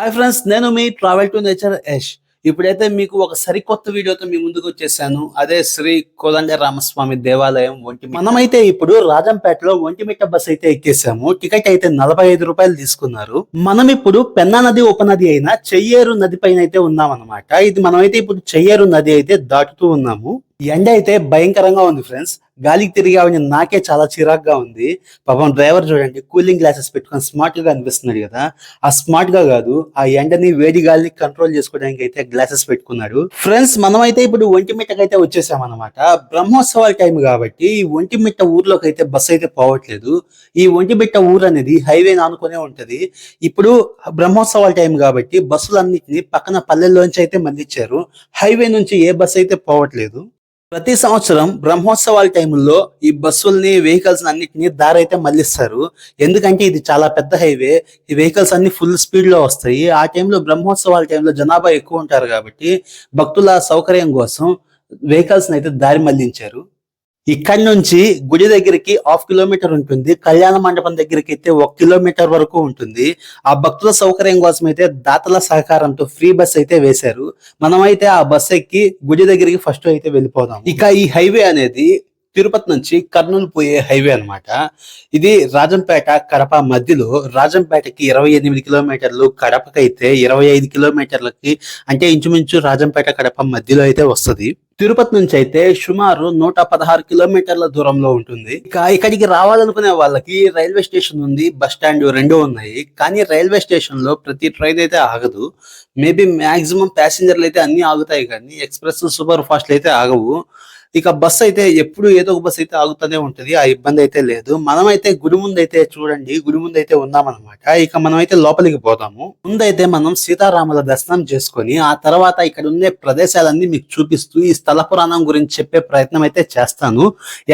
Hi friends నేను మీ travel to nature Yash ఇప్పుడైతే మీకు ఒక సరికొత్త వీడియోతో మీ ముందుకు వచ్చేసాను. అదే శ్రీ కోదండ రామస్వామి దేవాలయం ఒంటి మనమైతే ఇప్పుడు రాజంపేటలో ఒంటిమిట్ట బస్ అయితే ఎక్కేసాము. టికెట్ అయితే నలభై ఐదు రూపాయలు తీసుకున్నారు. మనం ఇప్పుడు పెన్నా నది ఉపనది అయిన చెయ్యేరు నది పైన అయితే ఉన్నాం అనమాట ఇది మనమైతే ఇప్పుడు చెయ్యేరు నది అయితే దాటుతూ ఉన్నాము. ఎండ అయితే భయంకరంగా ఉంది ఫ్రెండ్స్. గాలికి తిరిగి నాకే చాలా చిరాగ్గా ఉంది. పాపం డ్రైవర్ చూడండి కూలింగ్ గ్లాసెస్ పెట్టుకొని స్మార్ట్గా అనిపిస్తున్నాడు కదా. ఆ స్మార్ట్గా కాదు ఆ ఎండని వేడి గాలిని కంట్రోల్ చేసుకోవడానికి అయితే గ్లాసెస్ పెట్టుకున్నాడు. ఫ్రెండ్స్ మనం అయితే ఇప్పుడు ఒంటిమిట్టకి అయితే వచ్చేసామన్నమాట. బ్రహ్మోత్సవాల టైం కాబట్టి ఈ ఒంటిమిట్ట ఊర్లోకి అయితే బస్సు అయితే పోవట్లేదు. ఈ ఒంటిమిట్ట ఊరు అనేది హైవే ఆనుకునే ఉంటది. ఇప్పుడు బ్రహ్మోత్సవాల టైం కాబట్టి బస్సులన్నింటినీ పక్కన పల్లెల్లోంచి అయితే మళ్ళించారు హైవే నుంచి ఏ బస్సు అయితే పోవట్లేదు. ప్రతి సంవత్సరం బ్రహ్మోత్సవాల టైంలో ఈ బస్సుల్ని వెహికల్స్ అన్నిటిని దారి అయితే మళ్ళిస్తారు. ఎందుకంటే ఇది చాలా పెద్ద హైవే. ఈ వెహికల్స్ అన్ని ఫుల్ స్పీడ్లో వస్తాయి. ఆ టైంలో బ్రహ్మోత్సవాల టైంలో జనాభా ఎక్కువ ఉంటారు కాబట్టి భక్తుల సౌకర్యం కోసం వెహికల్స్ అయితే దారి మళ్ళించారు. ఇక్కడి నుంచి గుడి దగ్గరికి హాఫ్ కిలోమీటర్ ఉంటుంది. కళ్యాణ మండపం దగ్గరికి అయితే ఒక కిలోమీటర్ వరకు ఉంటుంది. ఆ భక్తుల సౌకర్యం కోసం అయితే దాతల సహకారంతో ఫ్రీ బస్ అయితే వేశారు. మనమైతే ఆ బస్ ఎక్కి గుడి దగ్గరికి ఫస్ట్ అయితే వెళ్ళిపోదాం. ఇక ఈ హైవే అనేది తిరుపతి నుంచి కర్నూలు పోయే హైవే అన్నమాట. ఇది రాజంపేట కడప మధ్యలో. రాజంపేటకి ఇరవై ఎనిమిది కిలోమీటర్లు కడపకైతే ఇరవై ఐదు కిలోమీటర్లకి అంటే ఇంచుమించు రాజంపేట కడప మధ్యలో అయితే వస్తది. తిరుపతి నుంచి అయితే సుమారు నూట పదహారు కిలోమీటర్ల దూరంలో ఉంటుంది. ఇక ఇక్కడికి రావాలనుకునే వాళ్ళకి రైల్వే స్టేషన్ ఉంది బస్ స్టాండ్ రెండు ఉన్నాయి. కానీ రైల్వే స్టేషన్లో ప్రతి ట్రైన్ అయితే ఆగదు. మేబీ మాక్సిమం ప్యాసింజర్లు అయితే అన్ని ఆగుతాయి కానీ ఎక్స్ప్రెస్ సూపర్ ఫాస్ట్లు అయితే ఆగవు. ఇక బస్సు అయితే ఎప్పుడు ఏదో ఒక బస్ అయితే ఆగుతూనే ఉంటది ఆ ఇబ్బంది అయితే లేదు. మనమైతే గుడి ముందు అయితే చూడండి గుడి ముందు అయితే ఉన్నామన్నమాట. ఇక మనం అయితే లోపలికి పోతాము ముందైతే మనం సీతారాముల దర్శనం చేసుకొని ఆ తర్వాత ఇక్కడ ఉండే ప్రదేశాలన్నీ మీకు చూపిస్తూ ఈ స్థల పురాణం గురించి చెప్పే ప్రయత్నం అయితే చేస్తాను.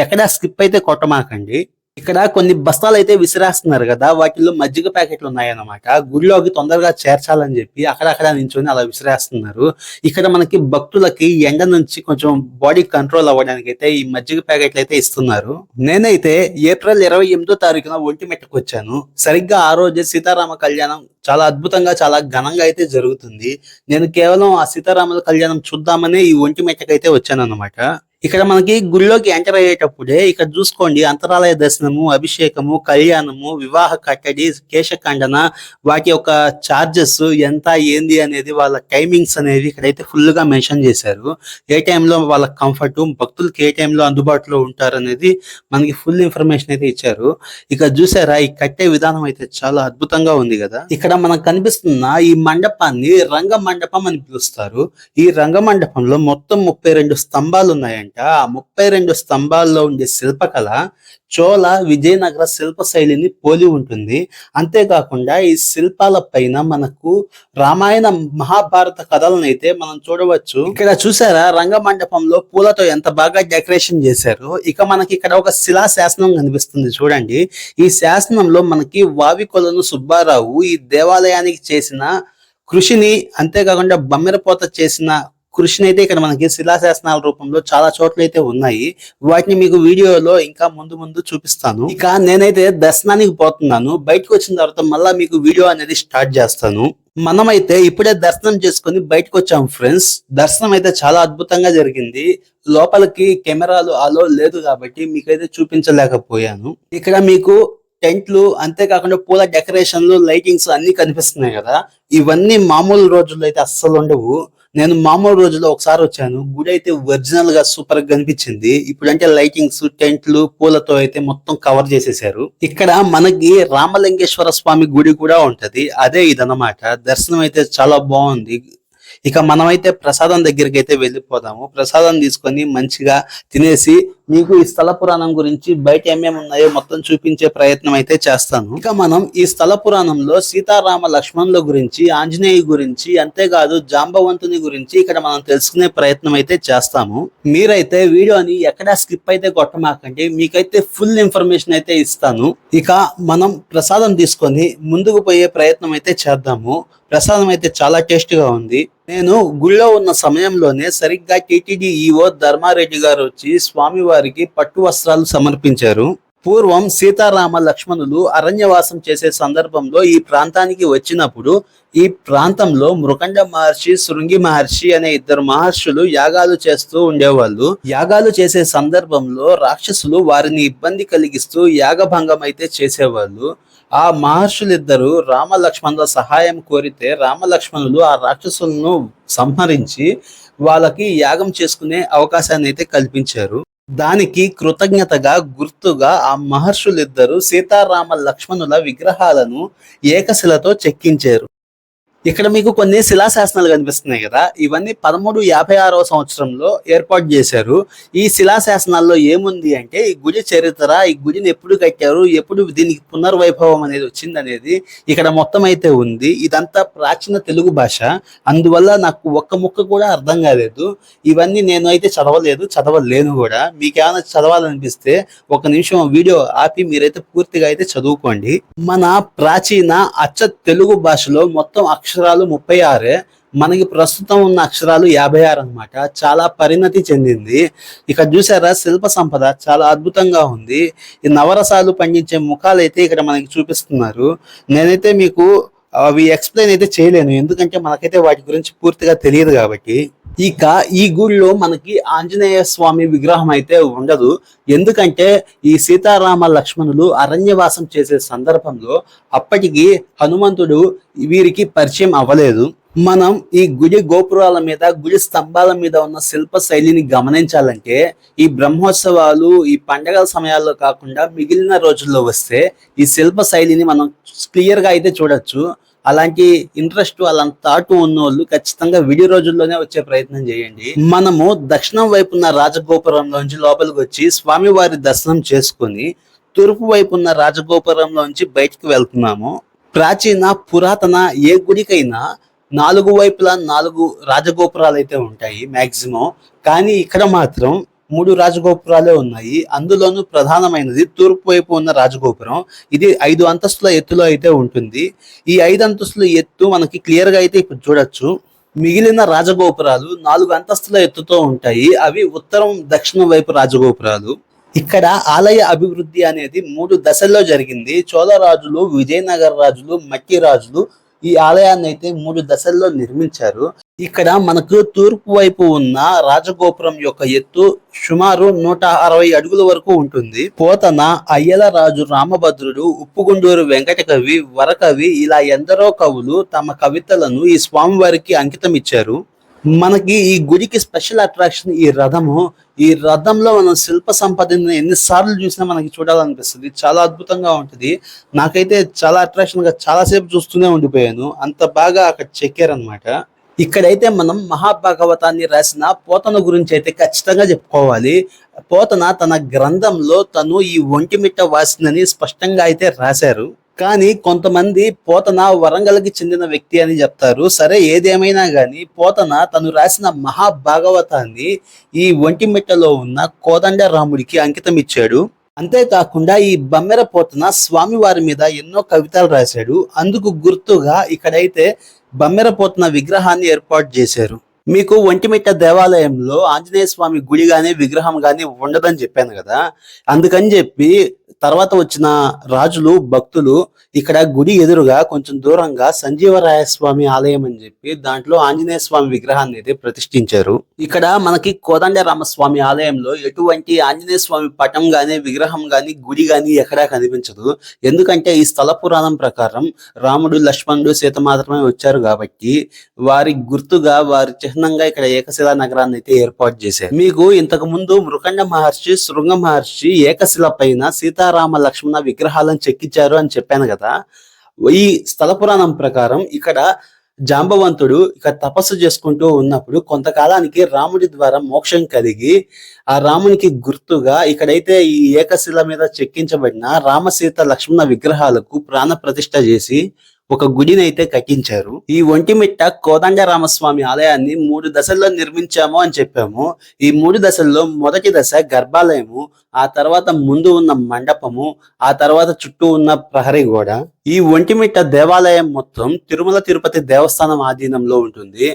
ఎక్కడ స్కిప్ అయితే కొట్టమాకండి. ఇక్కడ కొన్ని బస్తాలు అయితే విసిరేస్తున్నారు కదా వాటిల్లో మజ్జిగ ప్యాకెట్లు ఉన్నాయన్నమాట. గుడిలోకి తొందరగా చేర్చాలని చెప్పి అక్కడక్కడ నించుని అలా విసిరేస్తున్నారు. ఇక్కడ మనకి భక్తులకి ఎండ నుంచి కొంచెం బాడీ కంట్రోల్ అవ్వడానికి అయితే ఈ మజ్జిగ ప్యాకెట్లు అయితే ఇస్తున్నారు. నేనైతే ఏప్రిల్ ఇరవై ఎనిమిదో తారీఖున ఒంటిమెట్టకు వచ్చాను. సరిగ్గా ఆ రోజే సీతారామ కళ్యాణం చాలా అద్భుతంగా చాలా ఘనంగా అయితే జరుగుతుంది. నేను కేవలం ఆ సీతారాముల కళ్యాణం చూద్దామనే ఈ ఒంటిమెట్టకు అయితే వచ్చాను అనమాట ఇక్కడ మనకి గుళ్ళోకి ఎంటర్ అయ్యేటప్పుడే ఇక్కడ చూసుకోండి అంతరాలయ దర్శనము అభిషేకము కళ్యాణము వివాహ కట్టడి కేశఖండన వాటి యొక్క చార్జెస్ ఎంత ఏంది అనేది వాళ్ళ టైమింగ్స్ అనేవి ఇక్కడైతే ఫుల్గా మెన్షన్ చేశారు. ఏ టైంలో వాళ్ళ కంఫర్ట్ భక్తులకి ఏ టైంలో అందుబాటులో ఉంటారు అనేది మనకి ఫుల్ ఇన్ఫర్మేషన్ అయితే ఇచ్చారు. ఇక చూసారా ఈ కట్టే విధానం అయితే చాలా అద్భుతంగా ఉంది కదా. ఇక్కడ మనకు కనిపిస్తున్న ఈ మండపాన్ని రంగ మండపం అని పిలుస్తారు. ఈ రంగ మండపంలో మొత్తం ముప్పై రెండు స్తంభాలు ఉన్నాయండి. ఆ ముప్పై రెండు స్తంభాల్లో ఉండే శిల్పకళ చోళ విజయనగర శిల్ప శైలిని పోలి ఉంటుంది. అంతేకాకుండా ఈ శిల్పాల పైన మనకు రామాయణ మహాభారత కథలను అయితే మనం చూడవచ్చు. ఇక్కడ చూసారా రంగమండపంలో పూలతో ఎంత బాగా డెకరేషన్ చేశారు. ఇక మనకి ఇక్కడ ఒక శిలా శాసనం కనిపిస్తుంది చూడండి. ఈ శాసనంలో మనకి వావికొలను సుబ్బారావు ఈ దేవాలయానికి చేసిన కృషిని అంతేకాకుండా బమ్మెరపోత చేసిన కృషిని అయితే ఇక్కడ మనకి శిలాశాసనాల రూపంలో చాలా చోట్ల అయితే ఉన్నాయి. వాటిని మీకు వీడియోలో ఇంకా ముందు ముందు చూపిస్తాను. ఇక నేనైతే దర్శనానికి పోతున్నాను. బయటకు వచ్చిన తర్వాత మళ్ళా మీకు వీడియో అనేది స్టార్ట్ చేస్తాను. మనమైతే ఇప్పుడే దర్శనం చేసుకుని బయటకు వచ్చాం ఫ్రెండ్స్. దర్శనం అయితే చాలా అద్భుతంగా జరిగింది. లోపలికి కెమెరాలు అలో లేదు కాబట్టి మీకైతే చూపించలేకపోయాను. ఇక్కడ మీకు టెంట్లు అంతేకాకుండా పూల డెకరేషన్లు లైటింగ్స్ అన్ని కనిపిస్తున్నాయి కదా. ఇవన్నీ మామూలు రోజుల్లో అయితే అస్సలు ఉండవు. నేను మామూలు రోజుల్లో ఒకసారి వచ్చాను. గుడి అయితే ఒరిజినల్గా సూపర్గా కనిపించింది. ఇప్పుడంటే లైటింగ్స్ టెంట్లు పూలతో అయితే మొత్తం కవర్ చేసేసారు. ఇక్కడ మనకి రామలింగేశ్వర స్వామి గుడి కూడా ఉంటది. అదే ఇదన్నమాట. దర్శనం అయితే చాలా బాగుంది. ఇక మనమైతే ప్రసాదం దగ్గరికి అయితే వెళ్ళిపోదాము. ప్రసాదం తీసుకొని మంచిగా తినేసి మీకు ఈ స్థల పురాణం గురించి బయట ఏమేమి ఉన్నాయో మొత్తం చూపించే ప్రయత్నం అయితే చేస్తాను. ఇక మనం ఈ స్థల పురాణంలో సీతారామ లక్ష్మణుల గురించి ఆంజనేయ గురించి అంతేకాదు జాంబవంతుని గురించి ఇక్కడ మనం తెలుసుకునే ప్రయత్నం అయితే చేస్తాము. మీరైతే వీడియోని ఎక్కడా స్కిప్ అయితే కొట్టమాకండి. మీకైతే ఫుల్ ఇన్ఫర్మేషన్ అయితే ఇస్తాను. ఇక మనం ప్రసాదం తీసుకొని ముందుకు పోయే ప్రయత్నం అయితే చేద్దాము. ప్రసాదం అయితే చాలా టేస్ట్గా ఉంది. నేను గుళ్ళో ఉన్న సమయంలోనే సరిగ్గా టీటీడీ ఈఓ ధర్మారెడ్డి గారు వచ్చి స్వామివారికి పట్టు వస్త్రాలు సమర్పించారు. పూర్వం సీతారామ లక్ష్మణులు అరణ్యవాసం చేసే సందర్భంలో ఈ ప్రాంతానికి వచ్చినప్పుడు ఈ ప్రాంతంలో మృకండ మహర్షి శృంగి మహర్షి అనే ఇద్దరు మహర్షులు యాగాలు చేస్తూ ఉండేవాళ్ళు. యాగాలు చేసే సందర్భంలో రాక్షసులు వారిని ఇబ్బంది కలిగిస్తూ యాగభంగం అయితే చేసేవాళ్ళు. ఆ మహర్షులిద్దరూ రామలక్ష్మణుల సహాయం కోరితే రామలక్ష్మణులు ఆ రాక్షసులను సంహరించి వాళ్ళకి యాగం చేసుకునే అవకాశాన్ని అయితే కల్పించారు. దానికి కృతజ్ఞతగా గుర్తుగా ఆ మహర్షులిద్దరూ సీతారామ లక్ష్మణుల విగ్రహాలను ఏకశిలతో చెక్కించారు. ఇక్కడ మీకు కొన్ని శిలాశాసనాలు కనిపిస్తున్నాయి కదా. ఇవన్నీ పదమూడు యాభై ఆరవ సంవత్సరంలో ఏర్పాటు చేశారు. ఈ శిలాశాసనాల్లో ఏముంది అంటే ఈ గుడి చరిత్ర ఈ గుడిని ఎప్పుడు కట్టారు ఎప్పుడు దీనికి పునర్వైభవం అనేది వచ్చింది అనేది ఇక్కడ మొత్తం అయితే ఉంది. ఇదంతా ప్రాచీన తెలుగు భాష. అందువల్ల నాకు ఒక్క ముక్క కూడా అర్థం కాలేదు. ఇవన్నీ నేను అయితే చదవలేదు చదవలేను కూడా. మీకు ఏమైనా చదవాలనిపిస్తే ఒక నిమిషం వీడియో ఆపి మీరైతే పూర్తిగా అయితే చదువుకోండి. మన ప్రాచీన అచ్చ తెలుగు భాషలో మొత్తం అక్షరాలు ముప్పై ఆరు. మనకి ప్రస్తుతం ఉన్న అక్షరాలు యాభై ఆరు అనమాట చాలా పరిణతి చెందింది. ఇక్కడ చూసారా శిల్ప సంపద చాలా అద్భుతంగా ఉంది. ఈ నవరసాలు పండించే ముఖాలు అయితే ఇక్కడ మనకి చూపిస్తున్నారు. నేనైతే మీకు అవి ఎక్స్ప్లెయిన్ అయితే చేయలేను. ఎందుకంటే మనకైతే వాటి గురించి పూర్తిగా తెలియదు కాబట్టి. ఇక ఈ గుడిలో మనకి ఆంజనేయ స్వామి విగ్రహం అయితే ఉండదు. ఎందుకంటే ఈ సీతారామ లక్ష్మణులు అరణ్యవాసం చేసే సందర్భంలో అప్పటికి హనుమంతుడు వీరికి పరిచయం అవ్వలేదు. మనం ఈ గుడి గోపురాల మీద గుడి స్తంభాల మీద ఉన్న శిల్ప శైలిని గమనించాలంటే ఈ బ్రహ్మోత్సవాలు ఈ పండగల సమయాల్లో కాకుండా మిగిలిన రోజుల్లో వస్తే ఈ శిల్ప శైలిని మనం క్లియర్గా అయితే చూడొచ్చు. అలాంటి ఇంట్రెస్ట్ అలాంటి థాట్ ఉన్న వాళ్ళు ఖచ్చితంగా విడి రోజుల్లోనే వచ్చే ప్రయత్నం చేయండి. మనము దక్షిణం వైపు ఉన్న రాజగోపురంలోంచి లోపలికి వచ్చి స్వామివారి దర్శనం చేసుకొని తూర్పు వైపు ఉన్న రాజగోపురంలోంచి బయటకు వెళ్తున్నాము. ప్రాచీన పురాతన ఏ గుడికైనా నాలుగు వైపులా నాలుగు రాజగోపురాలు అయితే ఉంటాయి మాక్సిమం. కానీ ఇక్కడ మాత్రం మూడు రాజగోపురాలే ఉన్నాయి. అందులోనూ ప్రధానమైనది తూర్పు వైపు ఉన్న రాజగోపురం. ఇది ఐదు అంతస్తుల ఎత్తులో అయితే ఉంటుంది. ఈ ఐదు అంతస్తుల ఎత్తు మనకి క్లియర్గా అయితే ఇప్పుడు చూడొచ్చు. మిగిలిన రాజగోపురాలు నాలుగు అంతస్తుల ఎత్తుతో ఉంటాయి. అవి ఉత్తరం దక్షిణం వైపు రాజగోపురాలు. ఇక్కడ ఆలయ అభివృద్ధి అనేది మూడు దశల్లో జరిగింది. చోళ రాజులు విజయనగర రాజులు మట్టి రాజులు ఈ ఆలయాన్ని అయితే మూడు దశల్లో నిర్మించారు. ఇక్కడ మనకు తూర్పు వైపు ఉన్న రాజగోపురం యొక్క ఎత్తు సుమారు నూట అరవై అడుగుల వరకు ఉంటుంది. పోతన అయ్యల రాజు రామభద్రుడు ఉప్పుగుండూరు వెంకట కవి వరకవి ఇలా ఎందరో కవులు తమ కవితలను ఈ స్వామివారికి అంకితం ఇచ్చారు మనకి ఈ గుడికి స్పెషల్ అట్రాక్షన్ ఈ రథము ఈ రథంలో మనం శిల్ప సంపదని ఎన్నిసార్లు చూసినా మనకి చూడాలనిపిస్తుంది. చాలా అద్భుతంగా ఉంటుంది. నాకైతే చాలా అట్రాక్షన్గా చాలాసేపు చూస్తూనే ఉండిపోయాను. అంత బాగా అక్కడ చెక్కారనమాట ఇక్కడైతే మనం మహాభాగవతాన్ని రాసిన పోతన గురించి అయితే ఖచ్చితంగా చెప్పుకోవాలి. పోతన తన గ్రంథంలో తను ఈ ఒంటిమిట్ట వాసిందని స్పష్టంగా అయితే రాశారు. కానీ కొంతమంది పోతన వరంగల్కి చెందిన వ్యక్తి అని చెప్తారు. సరే ఏదేమైనా కానీ పోతన తను రాసిన మహాభాగవతాన్ని ఈ ఒంటిమిట్టలో ఉన్న కోదండ రాముడికి అంకితం ఇచ్చాడు. అంతేకాకుండా ఈ బమ్మెర పోతన స్వామివారి మీద ఎన్నో కవితలు రాశాడు. అందుకు గుర్తుగా ఇక్కడైతే బమ్మెర పోతన విగ్రహాన్ని ఏర్పాటు చేశారు. మీకు ఒంటిమిట్ట దేవాలయంలో ఆంజనేయ స్వామి గుడి కానీ విగ్రహం కానీ ఉండదని చెప్పాను కదా. అందుకని చెప్పి తర్వాత వచ్చిన రాజులు భక్తులు ఇక్కడ గుడి ఎదురుగా కొంచెం దూరంగా సంజీవరాయ స్వామి ఆలయం అని చెప్పి దాంట్లో ఆంజనేయ స్వామి విగ్రహాన్ని అయితే ప్రతిష్ఠించారు. ఇక్కడ మనకి కోదండ రామస్వామి ఆలయంలో ఎటువంటి ఆంజనేయ స్వామి పటం గాని విగ్రహం గాని గుడి గాని ఎక్కడా కనిపించదు. ఎందుకంటే ఈ స్థల పురాణం ప్రకారం రాముడు లక్ష్మణుడు సీత మాత్రమే వచ్చారు కాబట్టి వారి గుర్తుగా వారి చిహ్నంగా ఇక్కడ ఏకశిలా నగరాన్ని అయితే ఏర్పాటు చేశారు. మీకు ఇంతకు ముందు మృకండ మహర్షి శృంగ మహర్షి ఏకశిల పైన సీతారామ లక్ష్మణ విగ్రహాలను చెక్కించారు అని చెప్పాను కదా. ఈ స్థల పురాణం ప్రకారం ఇక్కడ జాంబవంతుడు ఇక తపస్సు చేసుకుంటూ ఉన్నప్పుడు కొంతకాలానికి రాముడి ద్వారా మోక్షం కలిగి ఆ రామునికి గుర్తుగా ఇక్కడైతే ఈ ఏకశిల మీద చెక్కించబడిన రామసీత లక్ష్మణ విగ్రహాలకు ప్రాణ ప్రతిష్ట చేసి ఒక గుడిని అయితే కట్టించారు. ఈ ఒంటిమిట్ట కోదండ రామస్వామి ఆలయాన్ని మూడు దశల్లో నిర్మించాము అని చెప్పాము. ఈ మూడు దశల్లో మొదటి దశ గర్భాలయము ఆ తర్వాత ముందు ఉన్న మండపము ఆ తర్వాత చుట్టూ ఉన్న ప్రహరీ గోడ. ఈ ఒంటిమిట్ట దేవాలయం మొత్తం తిరుమల తిరుపతి దేవస్థానం ఆధీనంలో ఉంటుంది.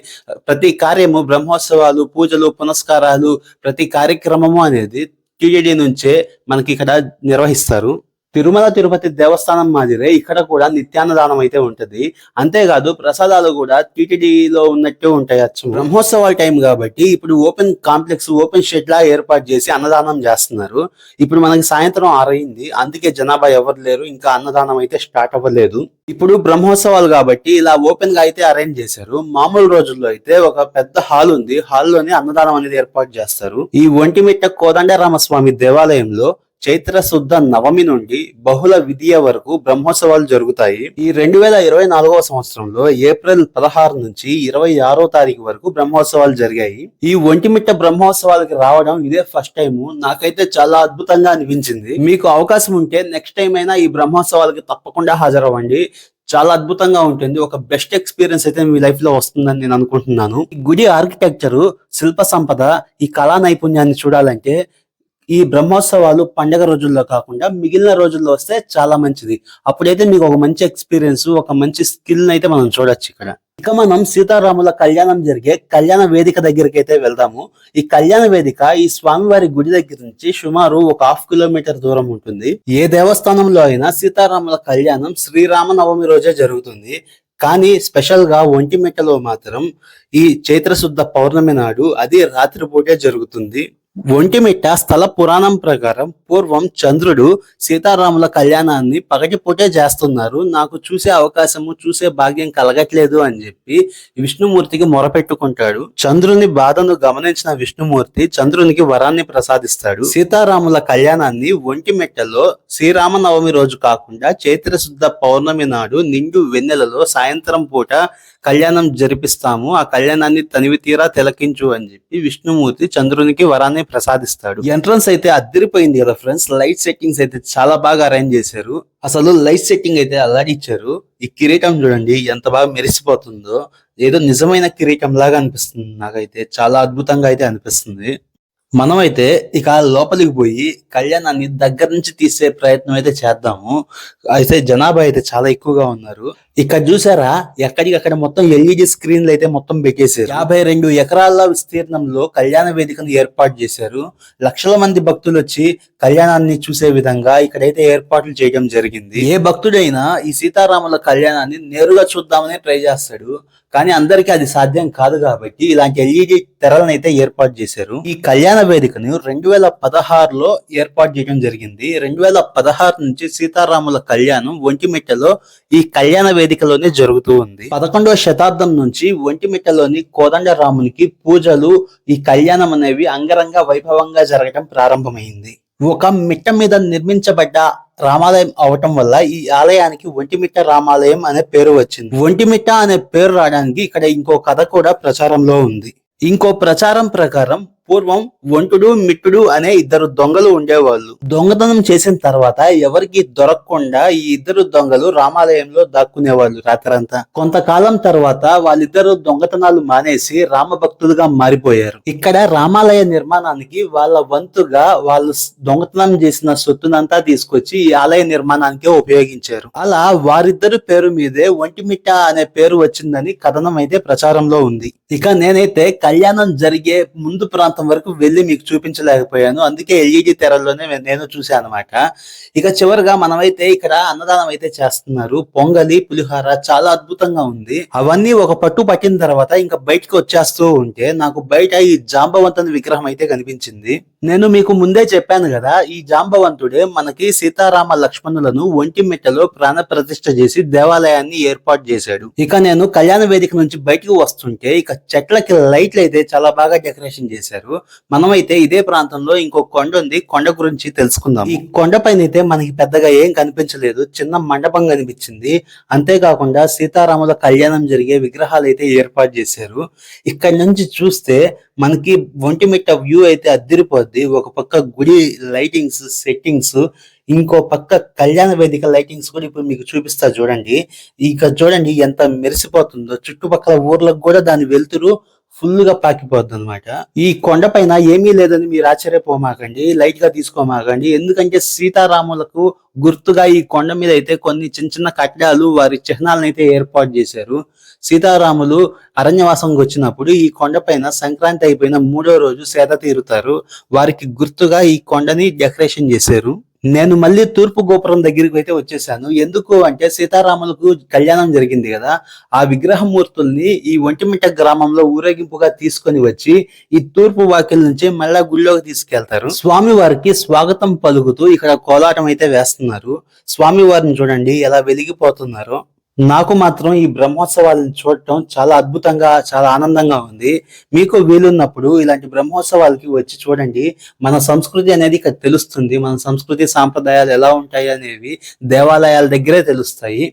ప్రతి కార్యము బ్రహ్మోత్సవాలు పూజలు పునస్కారాలు ప్రతి కార్యక్రమము అనేది టీడీడీ నుంచే మనకి ఇక్కడ నిర్వహిస్తారు. తిరుమల తిరుపతి దేవస్థానం మాదిరే ఇక్కడ కూడా నిత్యాన్నదానం అయితే ఉంటది. అంతేకాదు ప్రసాదాలు కూడా టీటీడీలో ఉన్నట్టే ఉంటాయి అచ్చం. బ్రహ్మోత్సవాల టైం కాబట్టి ఇప్పుడు ఓపెన్ కాంప్లెక్స్ ఓపెన్ షెడ్ లా ఏర్పాటు చేసి అన్నదానం చేస్తున్నారు. ఇప్పుడు మనకి సాయంత్రం ఆరైంది. అందుకే జనాభా ఎవరు లేరు. ఇంకా అన్నదానం అయితే స్టార్ట్ అవ్వలేదు. ఇప్పుడు బ్రహ్మోత్సవాలు కాబట్టి ఇలా ఓపెన్గా అయితే అరేంజ్ చేశారు. మామూలు రోజుల్లో అయితే ఒక పెద్ద హాల్ ఉంది. హాల్లోనే అన్నదానం అనేది ఏర్పాటు చేస్తారు. ఈ ఒంటిమిట్ట కోదండరామస్వామి దేవాలయంలో చైత్ర శుద్ధ నవమి నుండి బహుళ విధియ వరకు బ్రహ్మోత్సవాలు జరుగుతాయి. ఈ రెండు వేల ఇరవై నాలుగవ సంవత్సరంలో ఏప్రిల్ పదహారు నుంచి ఇరవై ఆరో తారీఖు వరకు బ్రహ్మోత్సవాలు జరిగాయి. ఈ ఒంటిమిట్ట బ్రహ్మోత్సవాలకి రావడం ఇదే ఫస్ట్ టైం నాకైతే చాలా అద్భుతంగా అనిపించింది. మీకు అవకాశం ఉంటే నెక్స్ట్ టైం అయినా ఈ బ్రహ్మోత్సవాలకి తప్పకుండా హాజరవ్వండి. చాలా అద్భుతంగా ఉంటుంది. ఒక బెస్ట్ ఎక్స్పీరియన్స్ అయితే మీ లైఫ్లో వస్తుందని నేను అనుకుంటున్నాను. ఈ గుడి ఆర్కిటెక్చర్ శిల్ప సంపద ఈ కళా నైపుణ్యాన్ని చూడాలంటే ఈ బ్రహ్మోత్సవాలు పండగ రోజుల్లో కాకుండా మిగిలిన రోజుల్లో వస్తే చాలా మంచిది. అప్పుడైతే మీకు ఒక మంచి ఎక్స్పీరియన్స్ ఒక మంచి స్కిల్ అయితే మనం చూడొచ్చు ఇక్కడ. ఇక మనం సీతారాముల కళ్యాణం జరిగే కళ్యాణ వేదిక దగ్గరికి అయితే వెళ్దాము. ఈ కళ్యాణ వేదిక ఈ స్వామివారి గుడి దగ్గర నుంచి సుమారు ఒక హాఫ్ కిలోమీటర్ దూరం ఉంటుంది. ఏ దేవస్థానంలో అయినా సీతారాముల కళ్యాణం శ్రీరామ నవమి రోజే జరుగుతుంది. కానీ స్పెషల్గా ఒంటిమిట్టలో మాత్రం ఈ చైత్రశుద్ధ పౌర్ణమి నాడు అది రాత్రిపూటే జరుగుతుంది. ఒంటిమిట్ట స్థల పురాణం ప్రకారం పూర్వం చంద్రుడు సీతారాముల కళ్యాణాన్ని పగటిపూటే చేస్తున్నారు. నాకు చూసే అవకాశము చూసే భాగ్యం కలగట్లేదు అని చెప్పి విష్ణుమూర్తికి మొరపెట్టుకుంటాడు. చంద్రుని బాధను గమనించిన విష్ణుమూర్తి చంద్రునికి వరాన్ని ప్రసాదిస్తాడు. సీతారాముల కళ్యాణాన్ని ఒంటిమిట్టలో శ్రీరామనవమి రోజు కాకుండా చైత్ర శుద్ధ పౌర్ణమి నాడు నిండు వెన్నెలలో సాయంత్రం పూట కళ్యాణం జరిపిస్తాము. ఆ కళ్యాణాన్ని తనివి తీరా తిలకించు అని చెప్పి విష్ణుమూర్తి చంద్రునికి వరాన్ని ప్రసాదిస్తాడు. ఎంట్రన్స్ అయితే అద్దరిపోయింది కదా ఫ్రెండ్స్ లైట్ సెట్టింగ్స్ అయితే చాలా బాగా అరేంజ్ చేశారు. అసలు లైట్ సెట్టింగ్ అయితే అల్లాడిచ్చారు ఈ కిరీటం చూడండి ఎంత బాగా మెరిసిపోతుందో. ఏదో నిజమైన కిరీటం లాగా అనిపిస్తుంది. నాకైతే చాలా అద్భుతంగా అయితే అనిపిస్తుంది. మనమైతే ఇక లోపలికి పోయి కళ్యాణాన్ని దగ్గర నుంచి తీసే ప్రయత్నం అయితే చేద్దాము. అయితే జనాభా అయితే చాలా ఎక్కువగా ఉన్నారు. ఇక్కడ చూసారా? ఎక్కడికక్కడ మొత్తం ఎల్ఈడి స్క్రీన్లు అయితే మొత్తం పెట్టేశారు. యాభై రెండు ఎకరాల విస్తీర్ణంలో కళ్యాణ వేదికను ఏర్పాటు చేశారు. లక్షల మంది భక్తులు వచ్చి కళ్యాణాన్ని చూసే విధంగా ఇక్కడైతే ఏర్పాట్లు చేయడం జరిగింది. ఏ భక్తుడైనా ఈ సీతారాముల కళ్యాణాన్ని నేరుగా చూద్దామని ట్రై చేస్తాడు. కానీ అందరికీ అది సాధ్యం కాదు కాబట్టి ఇలాంటి ఎల్ఈడి తెరలను అయితే ఏర్పాటు చేశారు. ఈ కళ్యాణ వేదికను రెండు వేల పదహారులో ఏర్పాటు చేయడం జరిగింది. రెండు వేల పదహారు నుంచి సీతారాముల కళ్యాణం ఒంటిమిట్టలో ఈ కళ్యాణ వేదికలోనే జరుగుతూ ఉంది. పదకొండవ శతాబ్దం నుంచి ఒంటిమిట్టలోని కోదండరామునికి పూజలు ఈ కళ్యాణం అనేవి అంగరంగ వైభవంగా జరగడం ప్రారంభమైంది. ఒక మిట్ట మీద నిర్మించబడ్డ రామాలయం అవటం వల్ల ఈ ఆలయానికి ఒంటిమిట్ట రామాలయం అనే పేరు వచ్చింది. ఒంటిమిట్ట అనే పేరు రావడానికి ఇక్కడ ఇంకో కథ కూడా ప్రచారంలో ఉంది. ఇంకో ప్రచారం ప్రకారం పూర్వం ఒంటుడు మిట్టుడు అనే ఇద్దరు దొంగలు ఉండేవాళ్ళు. దొంగతనం చేసిన తర్వాత ఎవరికి దొరకకుండా ఈ ఇద్దరు దొంగలు రామాలయంలో దాక్కునేవాళ్ళు రాత్రంతా. కొంతకాలం తర్వాత వాళ్ళిద్దరు దొంగతనాలు మానేసి రామ భక్తులుగా మారిపోయారు. ఇక్కడ రామాలయ నిర్మాణానికి వాళ్ళ వంతుగా వాళ్ళు దొంగతనం చేసిన సొత్తునంతా తీసుకొచ్చి ఈ ఆలయ నిర్మాణానికి ఉపయోగించారు. అలా వారిద్దరు పేరు మీదే ఒంటిమిట్ట అనే పేరు వచ్చిందని కథనం అయితే ప్రచారంలో ఉంది. ఇక నేనైతే కళ్యాణం జరిగే ముందు ప్రాంతం వరకు వెళ్ళి మీకు చూపించలేకపోయాను. అందుకే ఎల్ఈడి తెరల్లోనే నేను చూశాను అనమాట ఇక చివరిగా మనమైతే ఇక్కడ అన్నదానం అయితే చేస్తున్నారు. పొంగలి పులిహోర చాలా అద్భుతంగా ఉంది. అవన్నీ ఒక పట్టు పట్టిన తర్వాత ఇంకా బయటకు వచ్చేస్తూ ఉంటే నాకు బయట ఈ జాంబవంతన విగ్రహం అయితే కనిపించింది. నేను మీకు ముందే చెప్పాను కదా ఈ జాంబవంతుడే మనకి సీతారామ లక్ష్మణులను ఒంటి మెట్టలో ప్రాణ ప్రతిష్ఠ చేసి దేవాలయాన్ని ఏర్పాటు చేశాడు. ఇక నేను కళ్యాణ వేదిక నుంచి బయటకు వస్తుంటే ఇక చెట్లకి లైట్లు అయితే చాలా బాగా డెకరేషన్ చేశారు. మనమైతే ఇదే ప్రాంతంలో ఇంకో కొండ ఉంది కొండ గురించి తెలుసుకుందాం. ఈ కొండ పైన అయితే మనకి పెద్దగా ఏం కనిపించలేదు చిన్న మండపం కనిపించింది. అంతేకాకుండా సీతారాముల కళ్యాణం జరిగే విగ్రహాలు అయితే ఏర్పాటు చేశారు. ఇక్కడ నుంచి చూస్తే మనకి ఒంటిమిట్ట వ్యూ అయితే అద్దరిపోద్ది. ఒక పక్క గుడి లైటింగ్స్ సెట్టింగ్స్ ఇంకో పక్క కళ్యాణ వేదిక లైటింగ్స్ కూడా ఇప్పుడు మీకు చూపిస్తా చూడండి. ఇక చూడండి ఎంత మెరిసిపోతుందో. చుట్టుపక్కల ఊర్లకు కూడా దాని వెలుతురు ఫుల్గా పాకిపోద్ది అనమాట ఈ కొండ పైన ఏమీ లేదని మీరు ఆశ్చర్యపోమాకండి లైట్గా తీసుకోమాకండి. ఎందుకంటే సీతారాములకు గుర్తుగా ఈ కొండ మీద అయితే కొన్ని చిన్న చిన్న కట్టడాలు వారి చిహ్నాలను అయితే ఏర్పాటు చేశారు. సీతారాములు అరణ్యవాసంకి వచ్చినప్పుడు ఈ కొండ పైన సంక్రాంతి అయిపోయిన మూడో రోజు సేద తీరుతారు. వారికి గుర్తుగా ఈ కొండని డెకరేషన్ చేశారు. నేను మళ్ళీ తూర్పు గోపురం దగ్గరికి అయితే వచ్చేసాను. ఎందుకు అంటే సీతారాములకు కళ్యాణం జరిగింది కదా. ఆ విగ్రహమూర్తుల్ని ఈ ఒంటిమిట్ట గ్రామంలో ఊరేగింపుగా తీసుకొని వచ్చి ఈ తూర్పు వాకిల్ నుంచి మళ్ళా గుళ్ళోకి తీసుకెళ్తారు. స్వామి వారికి స్వాగతం పలుకుతూ ఇక్కడ కోలాటం అయితే వేస్తున్నారు. స్వామి వారిని చూడండి ఎలా వెలిగిపోతున్నారు. నాకు మాత్రం ఈ బ్రహ్మోత్సవాలను చూడటం చాలా అద్భుతంగా చాలా ఆనందంగా ఉంది. మీకు వీలున్నప్పుడు ఇలాంటి బ్రహ్మోత్సవాలకి వచ్చి చూడండి. మన సంస్కృతి అనేది ఇక్కడ తెలుస్తుంది. మన సంస్కృతి సాంప్రదాయాలు ఎలా ఉంటాయి అనేవి దేవాలయాల దగ్గరే తెలుస్తాయి.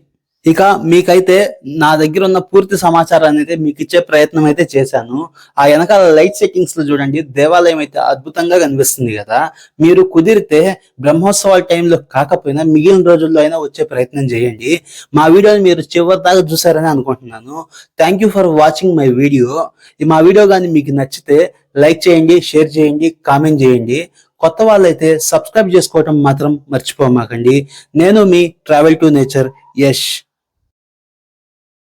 ఇక మీకైతే నా దగ్గర ఉన్న పూర్తి సమాచారాన్ని అయితే మీకు ఇచ్చే ప్రయత్నం అయితే చేశాను. ఆ వెనకాల లైట్ సెట్టింగ్స్లో చూడండి దేవాలయం అయితే అద్భుతంగా కనిపిస్తుంది కదా. మీరు కుదిరితే బ్రహ్మోత్సవాల టైంలో కాకపోయినా మిగిలిన రోజుల్లో అయినా వచ్చే ప్రయత్నం చేయండి. మా వీడియోని మీరు చివరి దాకా చూసారని అనుకుంటున్నాను. Thank you for watching my video మా వీడియో కానీ మీకు నచ్చితే లైక్ చేయండి షేర్ చేయండి కామెంట్ చేయండి. కొత్త వాళ్ళైతే సబ్స్క్రైబ్ చేసుకోవటం మాత్రం మర్చిపోమాకండి. నేను మీ ట్రావెల్ టు నేచర్ యష్